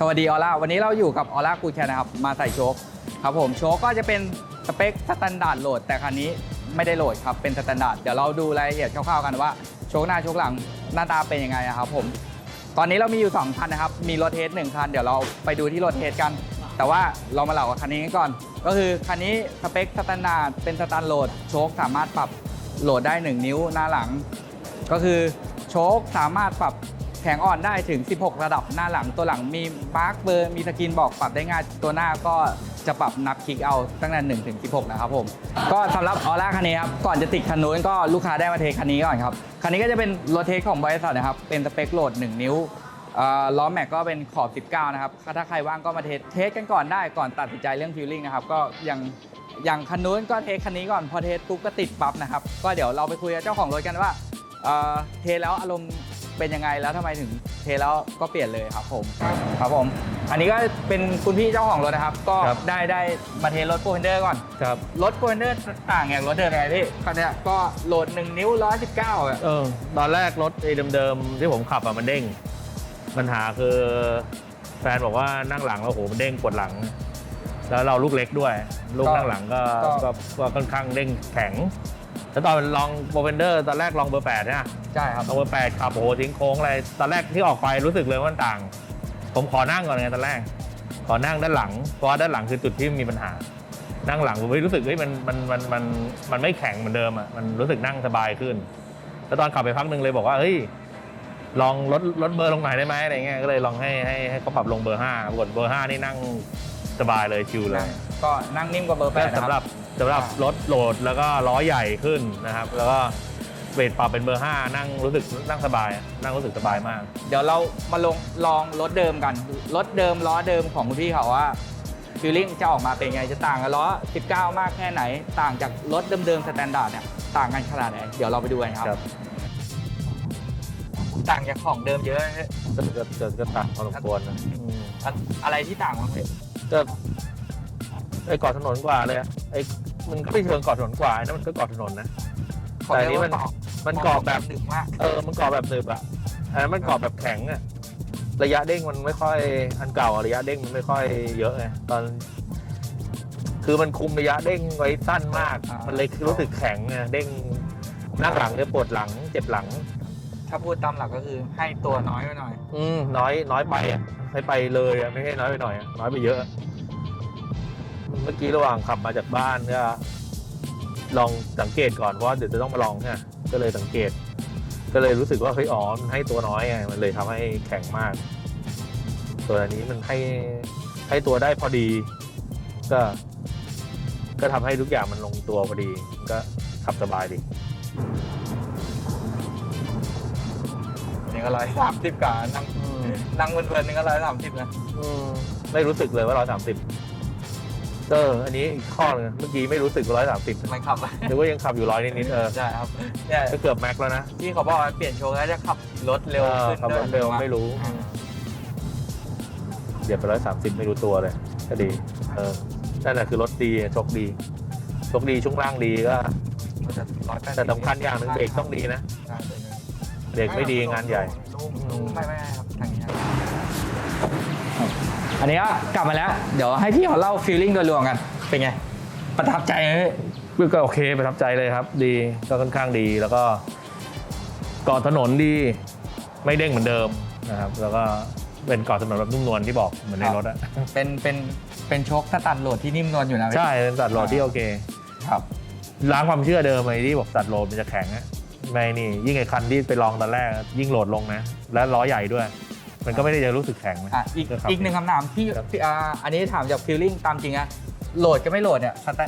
สวัสดีออร่าวันนี้เราอยู่กับออร่ากูแคนะครับ มาใส่โชคครับผมโชคก็จะเป็นสเปคสแตนดาร์ดโหลด แต่คันนี้ไม่ได้โหลดครับเป็นสแตนดาร์ดเดี๋ยวเราดูรายละเอียดคร่าวๆกันว่าโชคหน้าโชคหลังหน้าตาเป็นยังไงนะครับผมตอนนี้เรามีอยู่ 2 คันนะครับ มีรถเทสหนึ่งคัน เดี๋ยวเราไปดูที่รถเทสกัน แต่ว่าเรามาเล่ากับคันนี้กันก่อน ก็คือคันนี้สเปคสแตนดาร์ดเป็นสแตนโหลดโชคสามารถปรับโหลดได้ 1 นิ้วหน้าหลัง ก็คือโชคสามารถปรับ แข็งอ่อนได้ถึง 16 ระดับหน้าหลังตัวหลังมีมาร์กเบอร์มีสกรีนบอกปรับได้ง่าย ตัวหน้าก็จะปรับนับคลิกเอาตั้งแต่1ถึง16 นะครับผม ก็สำหรับออร่าคันนี้ครับ ก่อนจะติดคันนู้นก็ลูกค้าได้มาเทสคันนี้ก่อนครับ คันนี้ก็จะเป็นรถเทสของบริษัทนะครับ เป็นสเปคโหลด 1 นิ้วล้อแม็กก็เป็นขอบ 19 นะครับ ถ้าใครว่างก็มาเทสเทสกันก่อนได้ก่อนตัดสินใจเรื่องฟิลลิ่งนะครับก็ยังอย่างคันนู้นก็เทสคันนี้ก่อนพอเทสปุ๊บก็ติดปั๊บนะครับ ก็เดี๋ยวเราไปคุยกับเจ้าของรถกันว่าเทสแล้วอารมณ์ เป็นยังไงแล้วทำไมถึงเทแล้วก็เปลี่ยนเลยครับผมครับผม อันนี้ก็เป็นคุณพี่เจ้าของรถนะครับ ก็ครับได้ได้มาเทสรถโปรเฟนเดอร์ก่อนครับรถโปรเฟนเดอร์ต่างอย่างรถเดิมยังไงพี่คันเนี้ยก็โหลด 1 นิ้ว119อะเออตอนแรกรถไอ้เดิมๆที่ผมขับอะมันเด้งปัญหาคือแฟนบอกว่านั่งหลังแล้วโหมันเด้งปวดหลัง แล้วเราลูกเล็กด้วย ลูกนั่งหลังก็ก็ก็ค่อนข้างเด้งแข็ง แล้วตอนลองโปรเฟนเดอร์ตอนแรกลองเบอร์แปดเนี่ยใช่ครับลองเบอร์แปดขับโอ้โหทิ้งโค้งอะไรตอนแรกที่ออกไปรู้สึกเลยว่ามันต่าง ผมขอนั่งก่อนไงตอนแรก ขอนั่งด้านหลัง เพราะว่าด้านหลังคือจุดที่มีปัญหา นั่งหลังผมไม่รู้สึกเฮ้ยมันมันมันมันมันไม่แข็งเหมือนเดิมอะมันรู้สึกนั่งสบายขึ้น แล้วตอนขับไปพักหนึ่งเลยบอกว่าเฮ้ยลองลดลดเบอร์ลงหน่อยได้ไหมอะไรเงี้ยก็เลยลองให้ให้ให้เขาปรับลงเบอร์ห้าปรากฏเบอร์ห้านี่นั่งสบายเลยชิลเลย ก็นั่งนิ่มกว่าเบอร์แปก็ดนะคสำหรัรับ บสำหรับรถโหลดแล้วก็ล้อใหญ่ขึ้นนะครับ แล้วก็เวทปรับเป็นเบอร์ห้านั่งรู้สึกนั่งสบาย นั่งรู้สึกสบายมาก เดี๋ยวเรามาลงลองรถเดิมกัน รถเดิมล้อเดิมของคุณพี่เขาว่าฟีลลิ่งจะออกมาเป็นไงจะต่างกับล้อ 19 มากแค่ไหน ต่างจากรถเดิมๆสแตนดาร์ดเนี่ยต่างกันขนาดไหนเดี๋ยวเราไปดูกันครับ ครับ ต่างจากของเดิมเยอะนะฮะก็ก็ก็ก็ต่างพอสมควรนะอืม อะอะไรที่ต่างมั้างพี่ก็ ไอ้เกาะถนนกว่าเลยอะไอ้มันก็ไม่เชิงเกาะถนนกว่านะมันก็เกาะถนนนะแต่อันนี้มันมันเกาะแบบดึกมากเออ มันกรอบแบบหนึบอะอันนั้นมันกรอบแบบแข็งอะระยะเด้งมันไม่ค่อย อันเก่าอะระยะเด้งมันไม่ค่อยเยอะไงตอน คือมันคุมระยะเด้งไว้สั้นมาก มันเลยรู้สึกแข็งไงเด้งนั่งหลังจะปวดหลัง เจ็บหลัง ถ้าพูดตามหลักก็คือให้ตัวน้อยไปหน่อย อืมน้อยน้อยไปอะไม่ไปเลยอะไม่ใช่น้อยไปหน่อยอะน้อยไปเยอะ เมื่อกี้ระหว่างขับมาจากบ้านก็ลองสังเกตก่อนเพราะว่าเดี๋ยวจะต้องมาลองเนี่ยก็เลยสังเกต ก็เลยรู้สึกว่าเฮ้ยอ๋อมันให้ตัวน้อยไงมันเลยทำให้แข็งมากตัวอันนี้มันให้ให้ตัวได้พอดี ก็ ก็ทำให้ทุกอย่างมันลงตัวพอดีมันก็ขับสบายดีนี่ก็ร้อยสามสิบกว่านั่งนั่งเพลินๆนี่ก็ร้อยสามสิบนะอืมไม่รู้สึกเลยว่าร้อยสามสิบ เออ อันนี้อีกข้อหนึงเมื่อกี้ไม่รู้สึกร้อยสามสิบมันขับ หรือว่ายังขับอยู่ร้อยนิดๆเออใช่ครับเนี่ยก็เกือบแม็กแล้วนะ ที่เขาบอกว่าเปลี่ยนโชว์แล้วจะขับรถเร็วขึ้นออขับรถเร็วไม่รู้อ่าเดี๋ยวไปร้อยสามสิบไม่รู้ตัวเลยก็ดี เออนั่นแหละคือรถดีโชคดีโชคดีช่วงล่างดีก็แต่สำคัญอย่างหนึ่งเบรกต้องดีนะใช่เบรกไม่ดีงานใหญ่ ไม่ไม่ไม่ครับทางนี้ครับ อันนี้ก็กลับมาแล้ว เดี๋ยวให้พี่เขาเล่าฟีลลิ่งโดยรวมกัน เป็นไง ประทับใจไหมพี่ก็โอเคประทับใจเลยครับ ดีก็ค่อนข้างดีแล้วก็เกาะถนนดี ไม่เด้งเหมือนเดิมนะครับ แล้วก็เป็นเกาะถนนแบบนุ่มนวลที่บอกเหมือนในรถอะเป็นเป็นเป็นโชคสตัดโหลดที่นิ่มนวลอยู่นะพี่ใช่เป็นสัตว์โหลดที่โอเค ครับ ล้างความเชื่อเดิมไอ้ที่บอกสัตว์โหลดมันจะแข็งอะไม่นี่ยิ่งไอ้คันที่ไปลองตอนแรก ยิ่งโหลดลงนะ และล้อใหญ่ด้วย มันก็ไม่ได้จะรู้สึกแข็งนะอะอีกก็ครับอีกหนึ่งคำถามที่ครับที่อ่าอันนี้ถามจากฟีลลิ่งตามจริงอะโหลดกับไม่โหลดเนี่ยสแต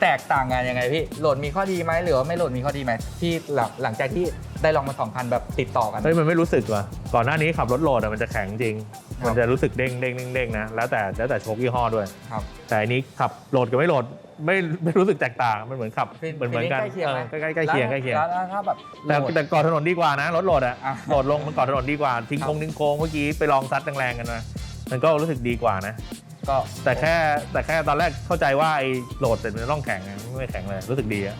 แตกต่างกันยังไงพี่โหลดมีข้อดีไหมหรือว่าไม่โหลดมีข้อดีไหมที่หลังหลังจากที่ ได้ลองมาสองคันแบบติดต่อกัน เฮ้ยมันไม่รู้สึกว่ะก่อนหน้านี้ขับรถโหลดอะมันจะแข็งจริง ครับ มันจะรู้สึกเด้งเด้งเด้งเด้งนะแล้วแต่แล้วแต่โชคยี่ห้อด้วย ครับ แต่อันนี้ขับโหลดกับไม่โหลดไม่ไม่รู้สึกแตกต่างมันเหมือนขับฟีลเหมือนเหมือนกันฟีลลิ่งใกล้เคียงไหม เออใกล้ใกล้ใกล้เคียงใกล้เคียงแล้วแล้วถ้าแบบแต่โหลด แต่ก่อนถนนดีกว่านะรถโหลดอะอะโหลดลงมันก่อนถนนดีกว่าทิ้งครับ โค้งทิ้งโค้งเมื่อกี้ไปลองซัดแรงๆกันมามันก็รู้สึกดีกว่านะ ก็แต่แค่แต่แค่ตอนแรกเข้าใจว่าไอ้โหลดเสร็จมันต้องแข็งไงไม่แข็งเลยรู้สึกดีอะ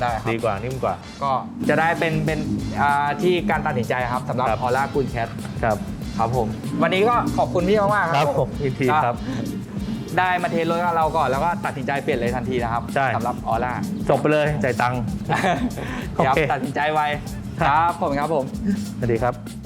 ได้ครับ ดีกว่านิ่มกว่า ก็จะได้เป็นเป็นอ่าที่การตัดสินใจครับสำหรับครับพอล่ากูนแคทครับครับผม วันนี้ก็ขอบคุณพี่มากๆคครัรับบผมยินดีครับ ได้มาเทสรถกับเราก่อนแล้วก็ตัดสินใจเปลี่ยนเลยทันทีนะครับใช่ สำหรับออร่า จบไปเลยจ่ายตังค์ ครับโอเค ตัดสินใจไวครับผมครับผม สวัสดีครับ